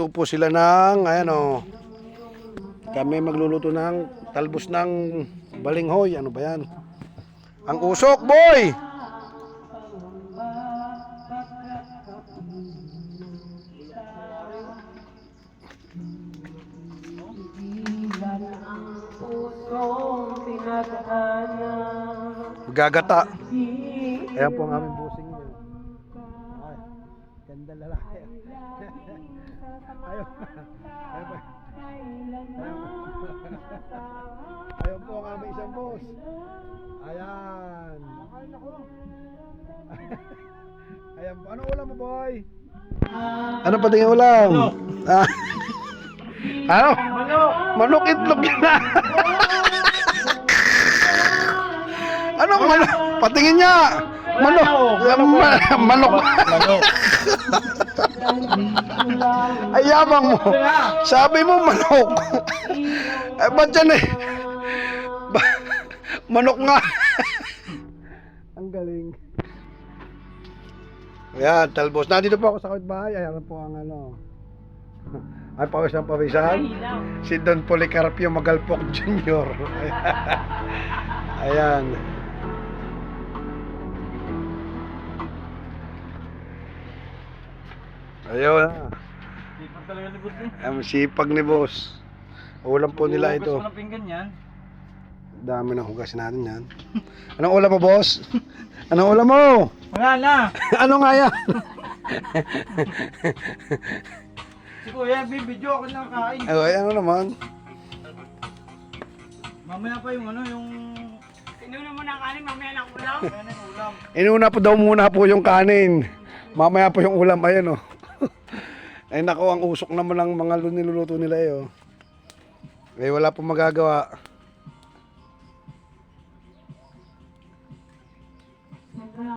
Magluto po sila ng, ayan o. Kami magluluto ng talbos ng balinghoy. Ano ba yan? Ang usok, boy! Gagata. Ayan po ang aming busing ganda lalaki. Ayaw. Ayaw po. Ayaw po ang aming isang boss. Ayan. Ayan po. Ano ulam mo, boy? Ano pa tingin ulam? Ah. ano? Manok. Manok itlog yan na. ano manok? Patingin niya. Manok. Ma- Manok. Manok. Ay, yabang mo. Sabi mo manok. Eh, ba't yan eh? Ba- manok nga. Ang galing. Ayan, talbos. Nandito po ako sa bahay. Ayan po ang ano. Ay, pawis ang pawisan. Si Don Policarpio Magalpok Jr. Ayan. Ayun na. Sipag talaga ni Boss eh. Ang sipag ni boss. Ulam po nila Hugas ito. ko ng pinggan yan. Dami ng hugasin natin yan. Anong ulam mo, boss? Anong ulam mo? Wala na. ano nga yan? Si Kuya, bibidyo ako ng kain. Ay, ano naman? Mamaya pa yung ano, yung... Inuna mo na ang kanin, mamaya lang ulam. Yan ang ulam. Inuna po daw muna po yung kanin. Mamaya po yung ulam. Ayan, oh. Ay, nako, ang usok naman ng mga niluluto nila, eh, oh. Eh, wala po magagawa.